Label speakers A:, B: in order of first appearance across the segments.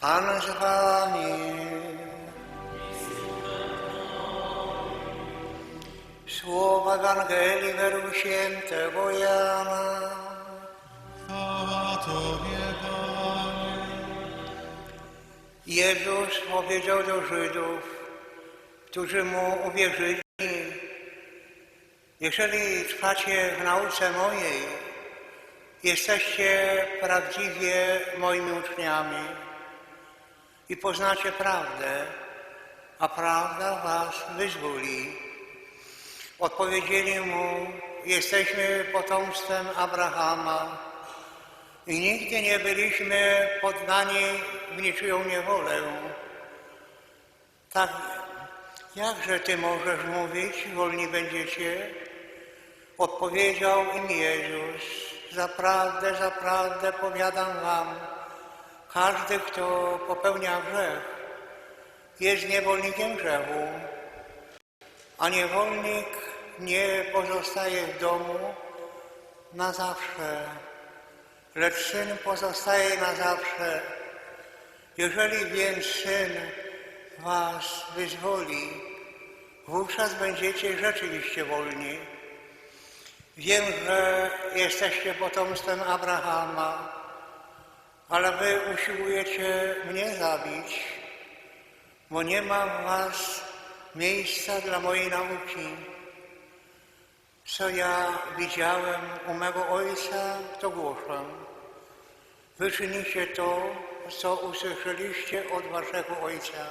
A: Pan z wami. Słowa Ewangelii według świętego Jana.
B: Chwała Tobie, Panie.
A: Jezus powiedział do Żydów, którzy mu uwierzyli, jeżeli trwacie w nauce mojej, jesteście prawdziwie moimi uczniami i poznacie prawdę, a prawda was wyzwoli. Odpowiedzieli mu, jesteśmy potomstwem Abrahama i nigdy nie byliśmy poddani w niczyją niewolę. Tak, jakże ty możesz mówić, wolni będziecie? Odpowiedział im Jezus, zaprawdę, zaprawdę powiadam wam, każdy, kto popełnia grzech, jest niewolnikiem grzechu, a niewolnik nie pozostaje w domu na zawsze, lecz syn pozostaje na zawsze. Jeżeli więc syn was wyzwoli, wówczas będziecie rzeczywiście wolni. Wiem, że jesteście potomstwem Abrahama, ale wy usiłujecie mnie zabić, bo nie ma w was miejsca dla mojej nauki. Co ja widziałem u mego ojca, to głoszę. Wy czynicie to, co usłyszeliście od waszego ojca.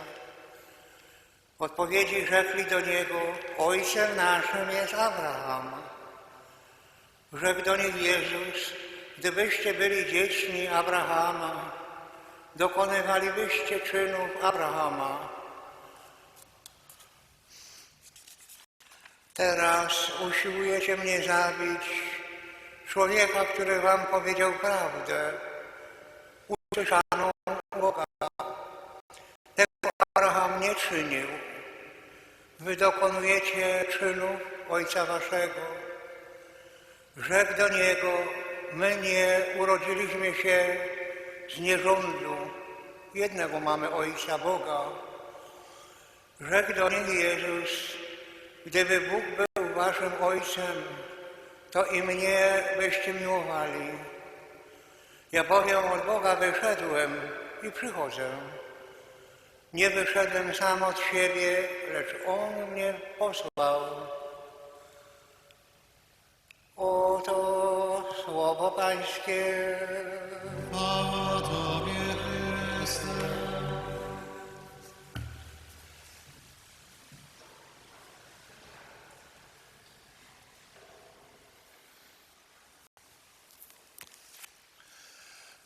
A: Odpowiedzi rzekli do niego, ojcem naszym jest Abraham. Rzekł do nich Jezus, gdybyście byli dziećmi Abrahama, dokonywalibyście czynów Abrahama. Teraz usiłujecie mnie zabić, człowieka, który wam powiedział prawdę, usłyszaną Boga. Tego Abraham nie czynił. Wy dokonujecie czynów ojca waszego. Rzekł do niego, my nie urodziliśmy się z nierządu. Jednego mamy ojca Boga. Rzekł do nich Jezus, gdyby Bóg był waszym ojcem, to i mnie byście miłowali. Ja bowiem od Boga wyszedłem i przychodzę. Nie wyszedłem sam od siebie, lecz On mnie posłał. Oto słowo Pańskie.
B: Chwała Tobie, Chryste.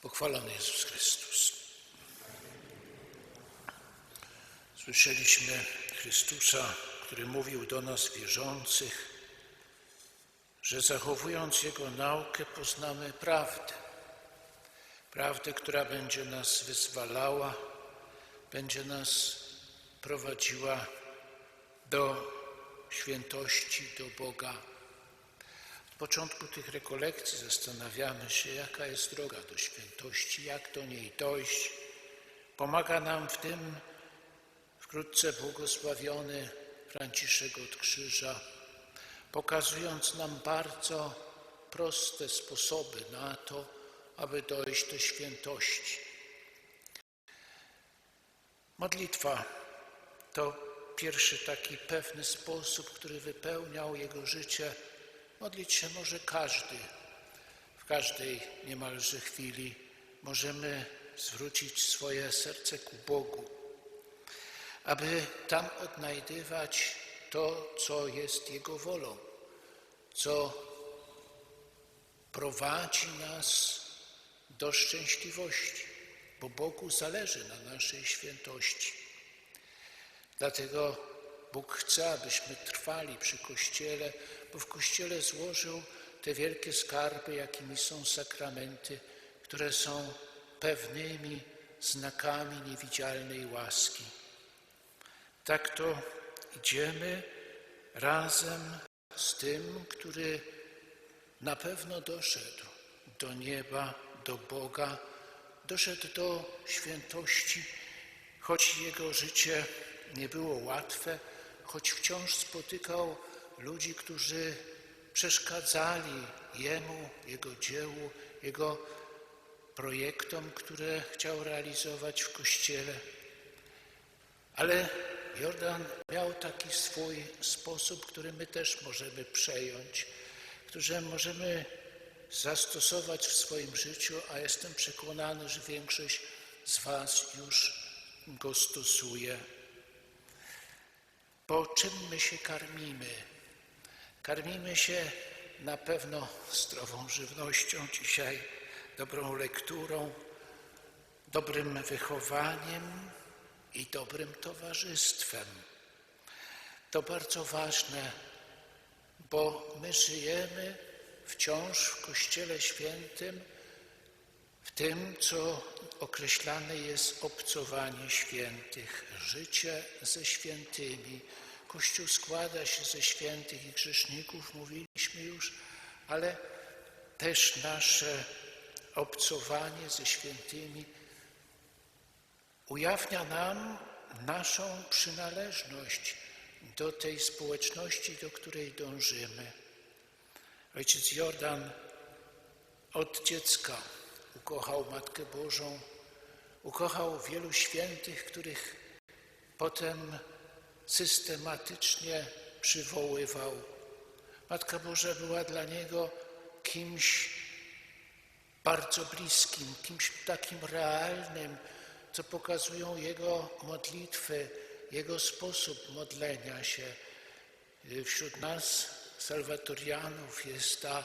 C: Pochwalony Jezus Chrystus. Słyszeliśmy Chrystusa, który mówił do nas wierzących, że zachowując Jego naukę poznamy prawdę. Prawdę, która będzie nas wyzwalała, będzie nas prowadziła do świętości, do Boga. Od początku tych rekolekcji zastanawiamy się, jaka jest droga do świętości, jak do niej dojść. Pomaga nam w tym wkrótce błogosławiony Franciszek od Krzyża, pokazując nam bardzo proste sposoby na to, aby dojść do świętości. Modlitwa to pierwszy taki pewny sposób, który wypełniał jego życie. Modlić się może każdy. W każdej niemalże chwili możemy zwrócić swoje serce ku Bogu, aby tam odnajdywać to, co jest Jego wolą, co prowadzi nas do szczęśliwości, bo Bogu zależy na naszej świętości. Dlatego Bóg chce, abyśmy trwali przy Kościele, bo w Kościele złożył te wielkie skarby, jakimi są sakramenty, które są pewnymi znakami niewidzialnej łaski. Tak to idziemy razem z tym, który na pewno doszedł do nieba, do Boga, doszedł do świętości, choć jego życie nie było łatwe, choć wciąż spotykał ludzi, którzy przeszkadzali jemu, jego dziełu, jego projektom, które chciał realizować w kościele. Ale Jordan miał taki swój sposób, który my też możemy przejąć, który możemy zastosować w swoim życiu, a jestem przekonany, że większość z Was już go stosuje. Bo czym my się karmimy? Karmimy się na pewno zdrową żywnością dzisiaj, dobrą lekturą, dobrym wychowaniem i dobrym towarzystwem. To bardzo ważne, bo my żyjemy wciąż w Kościele Świętym, w tym, co określane jest obcowanie świętych, życie ze świętymi. Kościół składa się ze świętych i grzeszników, mówiliśmy już, ale też nasze obcowanie ze świętymi ujawnia nam naszą przynależność do tej społeczności, do której dążymy. Ojciec Jordan od dziecka ukochał Matkę Bożą, ukochał wielu świętych, których potem systematycznie przywoływał. Matka Boża była dla niego kimś bardzo bliskim, kimś takim realnym, co pokazują jego modlitwy, jego sposób modlenia się. Wśród nas, salwatorianów, jest ta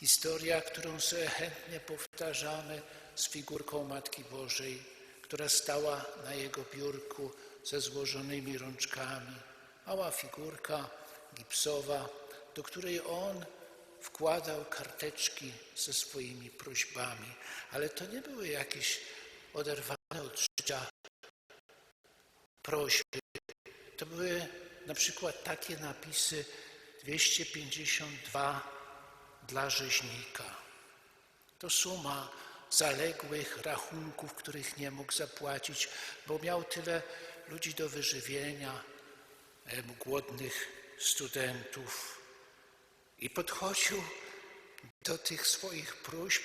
C: historia, którą sobie chętnie powtarzamy z figurką Matki Bożej, która stała na jego biurku ze złożonymi rączkami. Mała figurka gipsowa, do której on wkładał karteczki ze swoimi prośbami, ale to nie były jakieś oderwane od życia prośby. To były na przykład takie napisy 252 dla rzeźnika. To suma zaległych rachunków, których nie mógł zapłacić, bo miał tyle ludzi do wyżywienia, głodnych studentów. I podchodził do tych swoich próśb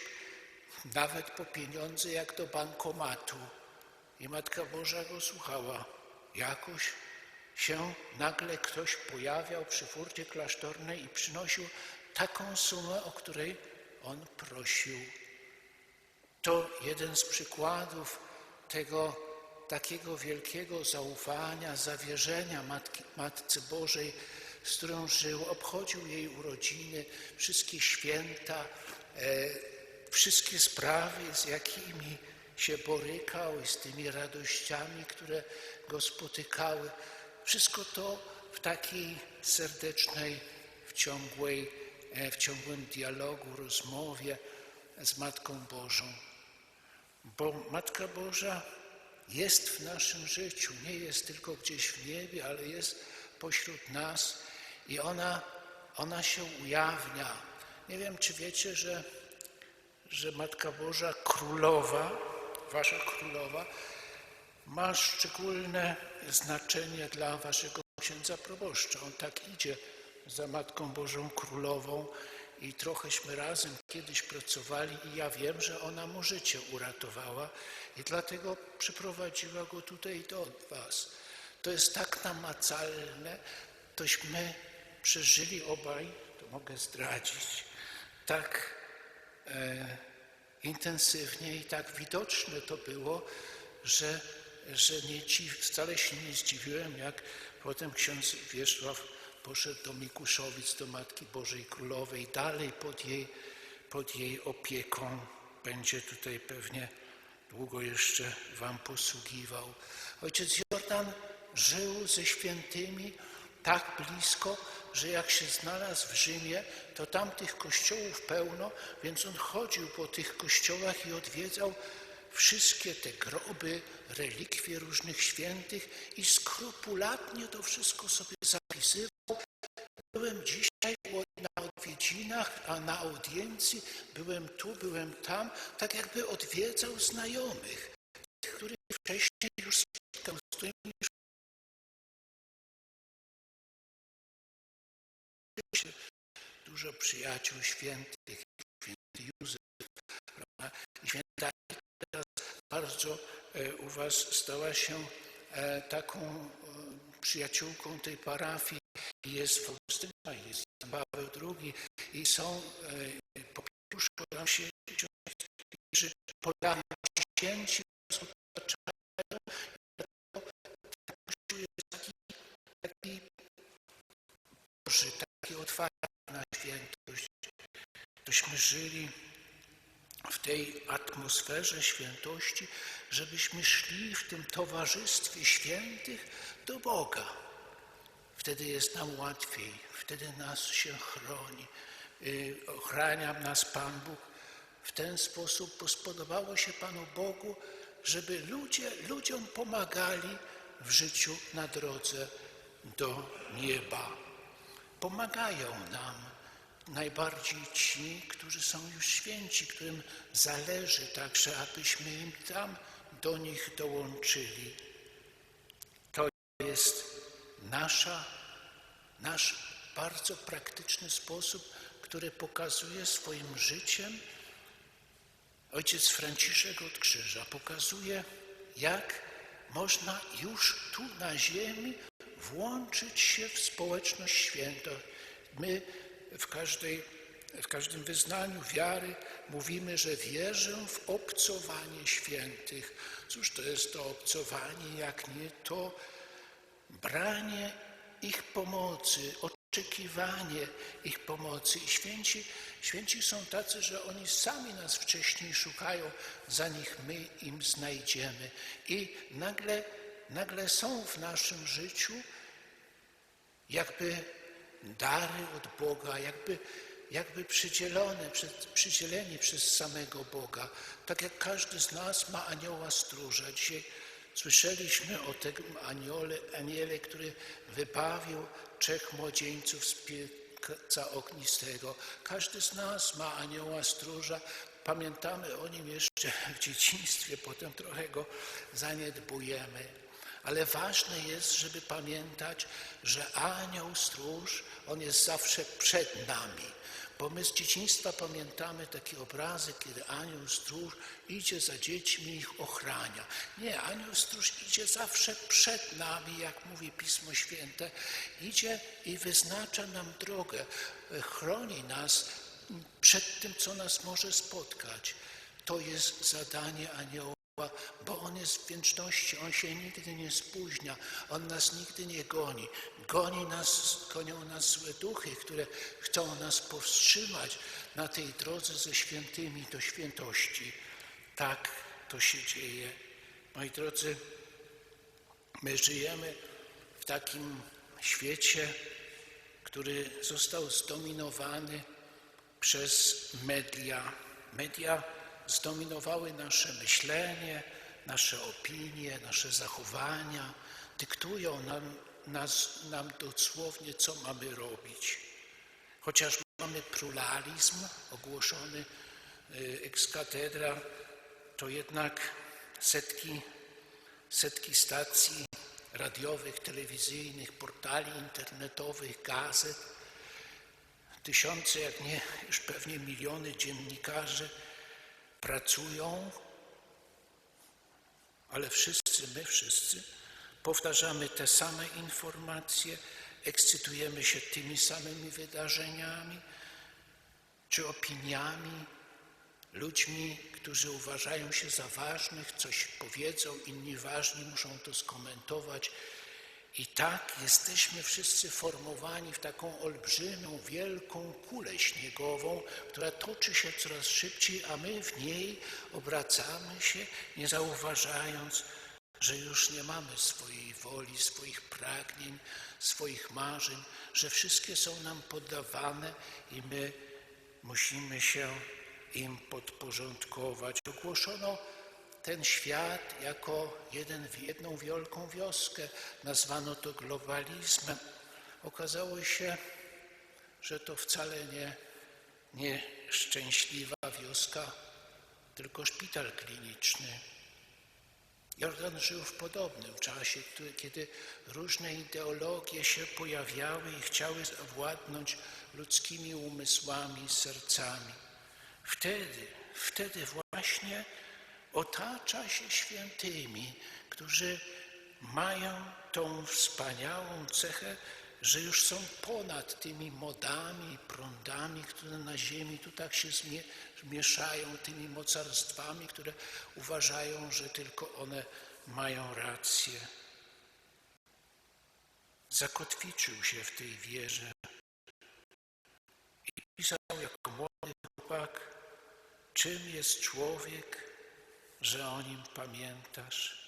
C: nawet po pieniądze, jak do bankomatu. I Matka Boża go słuchała. Jakoś się nagle ktoś pojawiał przy furcie klasztornej i przynosił taką sumę, o której on prosił. To jeden z przykładów tego takiego wielkiego zaufania, zawierzenia Matki, Matce Bożej, z którą żył, obchodził jej urodziny, wszystkie święta, e, wszystkie sprawy, z jakimi się borykał i z tymi radościami, które go spotykały. Wszystko to w takiej serdecznej, w, ciągłej, e, w ciągłym dialogu, rozmowie z Matką Bożą. Bo Matka Boża jest w naszym życiu, nie jest tylko gdzieś w niebie, ale jest pośród nas i ona, ona się ujawnia. Nie wiem, czy wiecie, że, że Matka Boża Królowa, Wasza Królowa, ma szczególne znaczenie dla Waszego księdza proboszcza. On tak idzie za Matką Bożą Królową i trochęśmy razem kiedyś pracowali i ja wiem, że ona mu życie uratowała i dlatego przyprowadziła go tutaj do Was. To jest tak namacalne, tośmy przeżyli obaj, to mogę zdradzić, tak e, intensywnie i tak widoczne to było, że, że nie dziw, wcale się nie zdziwiłem, jak potem ksiądz Wiesław poszedł do Mikuszowic, do Matki Bożej Królowej, dalej pod jej, pod jej opieką. Będzie tutaj pewnie długo jeszcze wam posługiwał. Ojciec Jordan żył ze świętymi tak blisko, że jak się znalazł w Rzymie, to tam tych kościołów pełno, więc on chodził po tych kościołach i odwiedzał wszystkie te groby, relikwie różnych świętych i skrupulatnie to wszystko sobie zapisywał. Byłem dzisiaj na odwiedzinach, a na audiencji byłem tu, byłem tam, tak jakby odwiedzał znajomych, tych, których wcześniej już spotkał, z którymi dużo przyjaciół świętych, święty Józef, prawda? święta teraz bardzo e, u Was stała się e, taką e, przyjaciółką tej parafii. Jest Faustyna, jest Paweł II i są po pierwsze tam się którzy podają ci święci, nas otaczają. Kościół jest taki, taki taki otwarty na świętość. Tośmy żyli w tej atmosferze świętości, żebyśmy szli w tym towarzystwie świętych do Boga. Wtedy jest nam łatwiej, wtedy nas się chroni, y, ochrania nas Pan Bóg. W ten sposób spodobało się Panu Bogu, żeby ludzie ludziom pomagali w życiu na drodze do nieba. Pomagają nam najbardziej ci, którzy są już święci, którym zależy także, abyśmy im tam do nich dołączyli. To jest nasza, nasz bardzo praktyczny sposób, który pokazuje swoim życiem ojciec Franciszek od Krzyża. Pokazuje, jak można już tu na ziemi włączyć się w społeczność świętą. My w, każdej, w każdym wyznaniu wiary mówimy, że wierzę w obcowanie świętych. Cóż to jest to obcowanie, jak nie to branie ich pomocy, oczekiwanie ich pomocy. I święci, święci są tacy, że oni sami nas wcześniej szukają, zanim my im znajdziemy. I nagle, nagle są w naszym życiu jakby dary od Boga, jakby, jakby przydzielone, przydzieleni przez samego Boga. Tak jak każdy z nas ma anioła stróża. Dzisiaj słyszeliśmy o tym aniole, aniele, który wybawił trzech młodzieńców z pieca ognistego. Każdy z nas ma anioła stróża. Pamiętamy o nim jeszcze w dzieciństwie, potem trochę go zaniedbujemy. Ale ważne jest, żeby pamiętać, że anioł stróż, on jest zawsze przed nami. Bo my z dzieciństwa pamiętamy takie obrazy, kiedy anioł stróż idzie za dziećmi i ich ochrania. Nie, anioł stróż idzie zawsze przed nami, jak mówi Pismo Święte. Idzie i wyznacza nam drogę, chroni nas przed tym, co nas może spotkać. To jest zadanie anioła bo On jest w wieczności, On się nigdy nie spóźnia, On nas nigdy nie goni. Goni nas, gonią nas złe duchy, które chcą nas powstrzymać na tej drodze ze świętymi do świętości. Tak to się dzieje. Moi drodzy, my żyjemy w takim świecie, który został zdominowany przez media. Media zdominowały nasze myślenie, nasze opinie, nasze zachowania, dyktują nam, nas, nam dosłownie, co mamy robić. Chociaż mamy pluralizm ogłoszony y, ex cathedra, to jednak setki, setki stacji radiowych, telewizyjnych, portali internetowych, gazet, tysiące, jak nie już pewnie miliony dziennikarzy pracują, ale wszyscy, my wszyscy powtarzamy te same informacje, ekscytujemy się tymi samymi wydarzeniami czy opiniami, ludźmi, którzy uważają się za ważnych, coś powiedzą, inni ważni muszą to skomentować. I tak jesteśmy wszyscy formowani w taką olbrzymią, wielką kulę śniegową, która toczy się coraz szybciej, a my w niej obracamy się, nie zauważając, że już nie mamy swojej woli, swoich pragnień, swoich marzeń, że wszystkie są nam poddawane i my musimy się im podporządkować. Ogłoszono ten świat jako jeden, jedną wielką wioskę. Nazwano to globalizmem. Okazało się, że to wcale nie nieszczęśliwa wioska, tylko szpital kliniczny. Jordan żył w podobnym czasie, kiedy różne ideologie się pojawiały i chciały zawładnąć ludzkimi umysłami, sercami. Wtedy, wtedy właśnie otacza się świętymi, którzy mają tą wspaniałą cechę, że już są ponad tymi modami prądami, które na ziemi tu tak się mieszają, tymi mocarstwami, które uważają, że tylko one mają rację. Zakotwiczył się w tej wierze i pisał jako młody chłopak, czym jest człowiek, że o nim pamiętasz.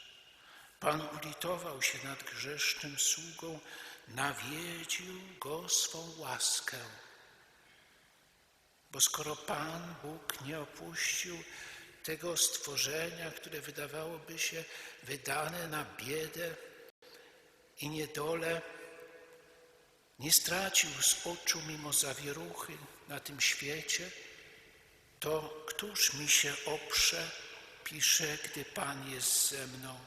C: Pan ulitował się nad grzesznym sługą, nawiedził go swą łaskę. Bo skoro Pan Bóg nie opuścił tego stworzenia, które wydawałoby się wydane na biedę i niedolę, nie stracił z oczu mimo zawieruchy na tym świecie, to któż mi się oprze, pisze, gdy Pan jest ze mną.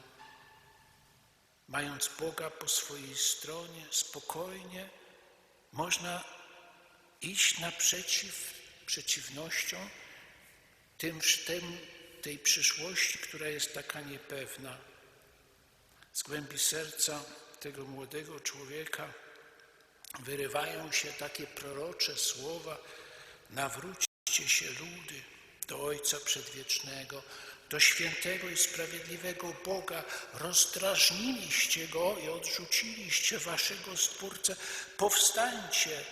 C: Mając Boga po swojej stronie, spokojnie można iść naprzeciw przeciwnościom tym, tym, tej przyszłości, która jest taka niepewna. Z głębi serca tego młodego człowieka wyrywają się takie prorocze słowa: nawróćcie się ludy do Ojca Przedwiecznego, do świętego i sprawiedliwego Boga. Rozdrażniliście Go i odrzuciliście Waszego Stwórcę. Powstańcie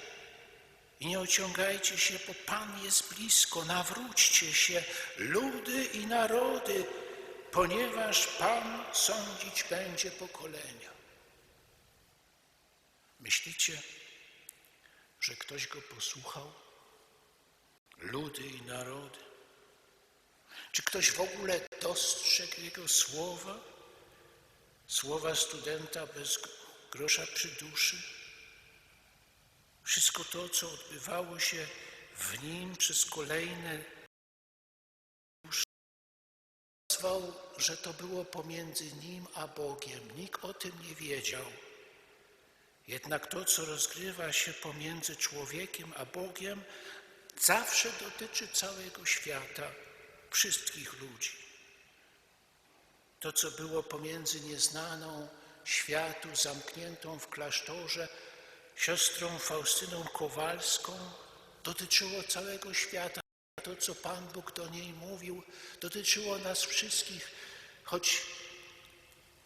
C: i nie ociągajcie się, bo Pan jest blisko. Nawróćcie się, ludy i narody, ponieważ Pan sądzić będzie pokolenia. Myślicie, że ktoś go posłuchał? Ludy i narody. Czy ktoś w ogóle dostrzegł jego słowa? Słowa studenta bez grosza przy duszy? Wszystko to, co odbywało się w nim przez kolejne dusze, nazwał, że to było pomiędzy nim a Bogiem. Nikt o tym nie wiedział. Jednak to, co rozgrywa się pomiędzy człowiekiem a Bogiem, zawsze dotyczy całego świata, wszystkich ludzi. To, co było pomiędzy nieznaną światu, zamkniętą w klasztorze, siostrą Faustyną Kowalską, dotyczyło całego świata. To, co Pan Bóg do niej mówił, dotyczyło nas wszystkich, choć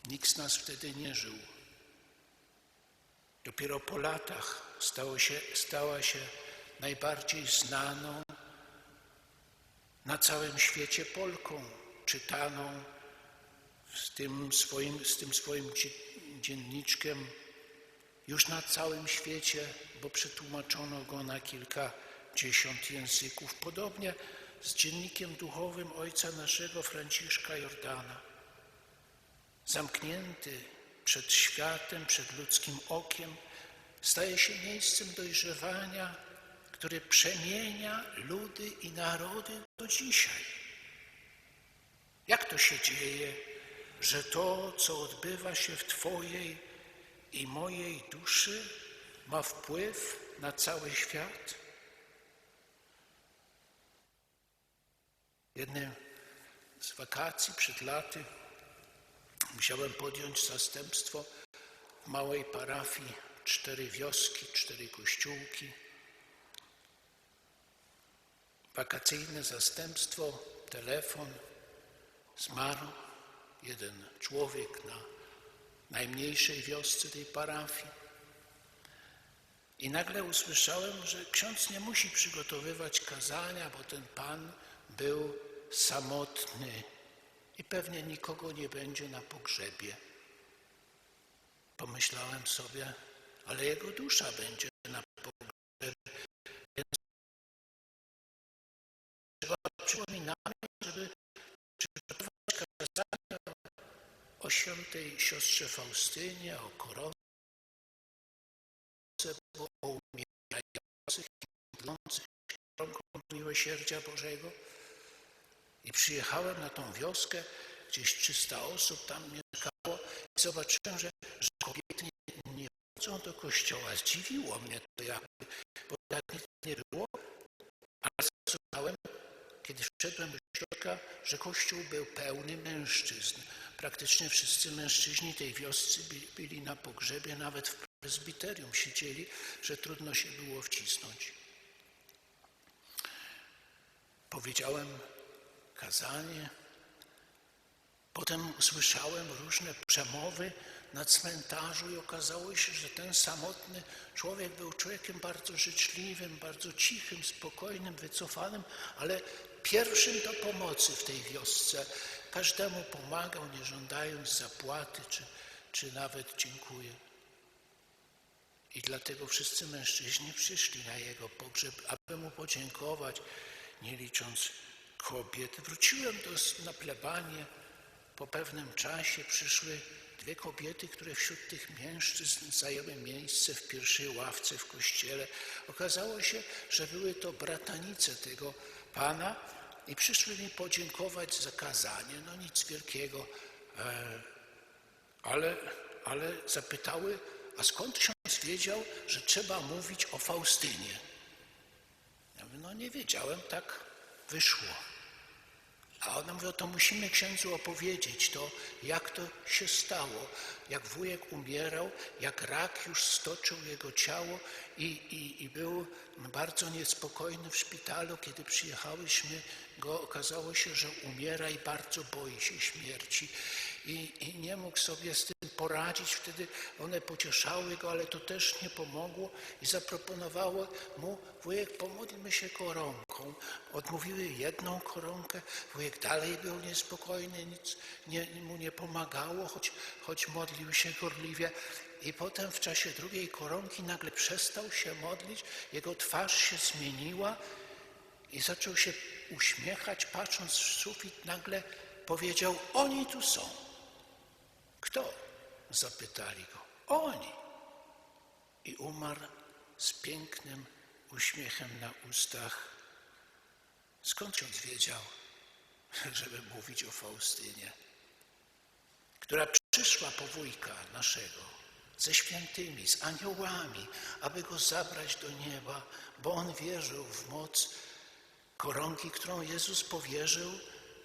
C: nikt z nas wtedy nie żył. Dopiero po latach stało się, stała się najbardziej znaną na całym świecie Polką, czytaną z tym swoim, z tym swoim dzie- dzienniczkiem już na całym świecie, bo przetłumaczono go na kilkadziesiąt języków. Podobnie z dziennikiem duchowym ojca naszego Franciszka Jordana. Zamknięty przed światem, przed ludzkim okiem, staje się miejscem dojrzewania, które przemienia ludy i narody do dzisiaj. Jak to się dzieje, że to, co odbywa się w Twojej i mojej duszy, ma wpływ na cały świat? Jednym z wakacji przed laty musiałem podjąć zastępstwo małej parafii, cztery wioski, cztery kościółki. Wakacyjne zastępstwo, telefon, zmarł jeden człowiek na najmniejszej wiosce tej parafii. I nagle usłyszałem, że ksiądz nie musi przygotowywać kazania, bo ten pan był samotny i pewnie nikogo nie będzie na pogrzebie. Pomyślałem sobie, ale jego dusza będzie przypominamy, żeby przygotować kazania o świętej siostrze Faustynie, o koronce, o umierających miłosierdzia Bożego. I przyjechałem na tą wioskę, gdzieś 300 osób tam mieszkało i zobaczyłem, że, że kobiety nie, nie chodzą do kościoła. Zdziwiło mnie to jakby, bo tak nie było, wszedłem do środka, że kościół był pełny mężczyzn. Praktycznie wszyscy mężczyźni tej wioscy byli, na pogrzebie, nawet w prezbiterium siedzieli, że trudno się było wcisnąć. Powiedziałem kazanie, potem słyszałem różne przemowy na cmentarzu i okazało się, że ten samotny człowiek był człowiekiem bardzo życzliwym, bardzo cichym, spokojnym, wycofanym, ale pierwszym do pomocy w tej wiosce. Każdemu pomagał, nie żądając zapłaty czy, czy nawet dziękuję. I dlatego wszyscy mężczyźni przyszli na jego pogrzeb, aby mu podziękować, nie licząc kobiet. Wróciłem do, na plebanie. Po pewnym czasie przyszły dwie kobiety, które wśród tych mężczyzn zajęły miejsce w pierwszej ławce w kościele. Okazało się, że były to bratanice tego pana i przyszły mi podziękować za kazanie. No nic wielkiego, e, ale, ale zapytały, a skąd ksiądz wiedział, że trzeba mówić o Faustynie? Ja mówię, no nie wiedziałem, tak wyszło. A ona mówi, to musimy księdzu opowiedzieć to, jak to się stało, jak wujek umierał, jak rak już stoczył jego ciało i, i, i był bardzo niespokojny w szpitalu. Kiedy przyjechałyśmy go, okazało się, że umiera i bardzo boi się śmierci. I, I nie mógł sobie z tym poradzić. Wtedy one pocieszały go, ale to też nie pomogło i zaproponowało mu, wujek, pomódlmy się koronką. Odmówiły jedną koronkę, wujek dalej był niespokojny, nic nie, mu nie pomagało, choć, choć modlił się gorliwie. I potem w czasie drugiej koronki nagle przestał się modlić, jego twarz się zmieniła i zaczął się uśmiechać, patrząc w sufit, nagle powiedział, oni tu są. Kto? Zapytali go. Oni. I umarł z pięknym uśmiechem na ustach. Skąd ksiądz wiedział, żeby mówić o Faustynie, która przyszła po wujka naszego ze świętymi, z aniołami, aby go zabrać do nieba, bo on wierzył w moc koronki, którą Jezus powierzył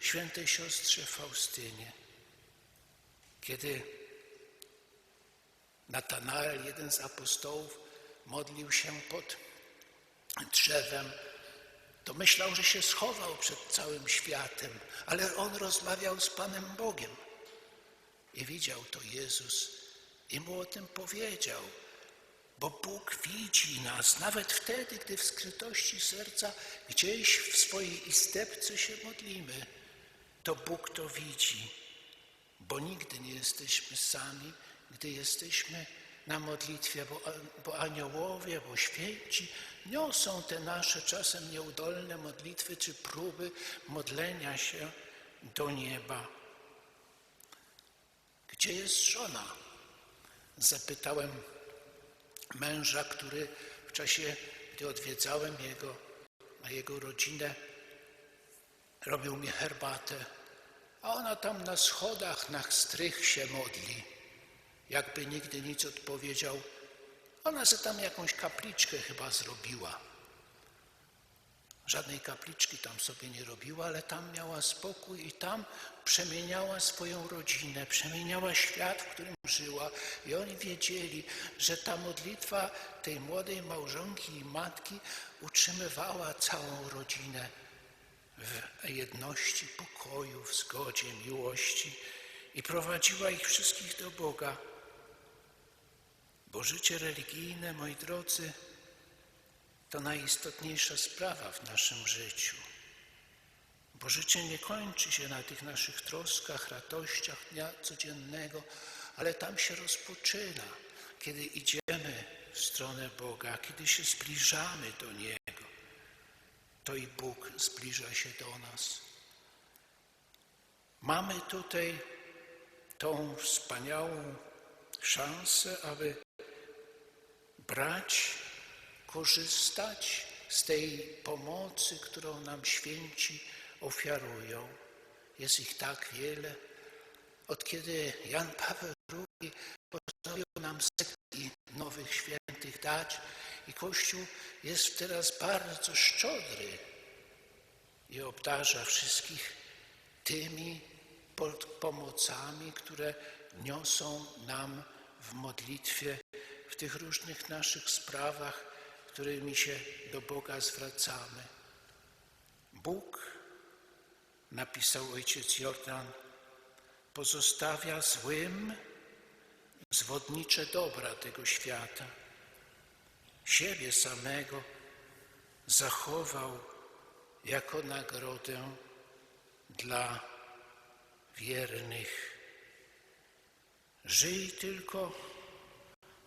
C: świętej siostrze Faustynie. Kiedy Natanael, jeden z apostołów, modlił się pod drzewem, to myślał, że się schował przed całym światem, ale on rozmawiał z Panem Bogiem. I widział to Jezus i mu o tym powiedział, bo Bóg widzi nas nawet wtedy, gdy w skrytości serca gdzieś w swojej istepce się modlimy. To Bóg to widzi, bo nigdy nie jesteśmy sami, gdy jesteśmy na modlitwie, bo, bo aniołowie, bo święci niosą te nasze czasem nieudolne modlitwy czy próby modlenia się do nieba. Gdzie jest żona? Zapytałem męża, który w czasie, gdy odwiedzałem jego, na jego rodzinę, robił mi herbatę, a ona tam na schodach na strych się modli. Jakby nigdy nic odpowiedział, ona se tam jakąś kapliczkę chyba zrobiła. Żadnej kapliczki tam sobie nie robiła, ale tam miała spokój i tam przemieniała swoją rodzinę, przemieniała świat, w którym żyła. I oni wiedzieli, że ta modlitwa tej młodej małżonki i matki utrzymywała całą rodzinę w jedności, pokoju, w zgodzie, miłości i prowadziła ich wszystkich do Boga. Bo życie religijne, moi drodzy, to najistotniejsza sprawa w naszym życiu. Bo życie nie kończy się na tych naszych troskach, radościach dnia codziennego, ale tam się rozpoczyna, kiedy idziemy w stronę Boga, kiedy się zbliżamy do Niego. To i Bóg zbliża się do nas. Mamy tutaj tą wspaniałą szansę, aby brać korzystać z tej pomocy, którą nam święci ofiarują. Jest ich tak wiele. Od kiedy Jan Paweł II postanowił nam setki nowych świętych dać i Kościół jest teraz bardzo szczodry i obdarza wszystkich tymi po- pomocami, które niosą nam w modlitwie, w tych różnych naszych sprawach, którymi się do Boga zwracamy. Bóg, napisał ojciec Jordan, pozostawia złym zwodnicze dobra tego świata. Siebie samego zachował jako nagrodę dla wiernych. Żyj tylko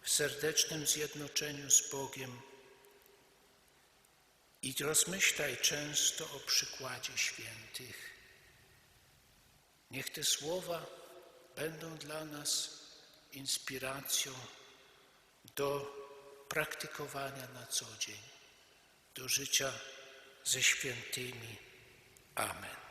C: w serdecznym zjednoczeniu z Bogiem i rozmyślaj często o przykładzie świętych. Niech te słowa będą dla nas inspiracją do praktykowania na co dzień, do życia ze świętymi. Amen.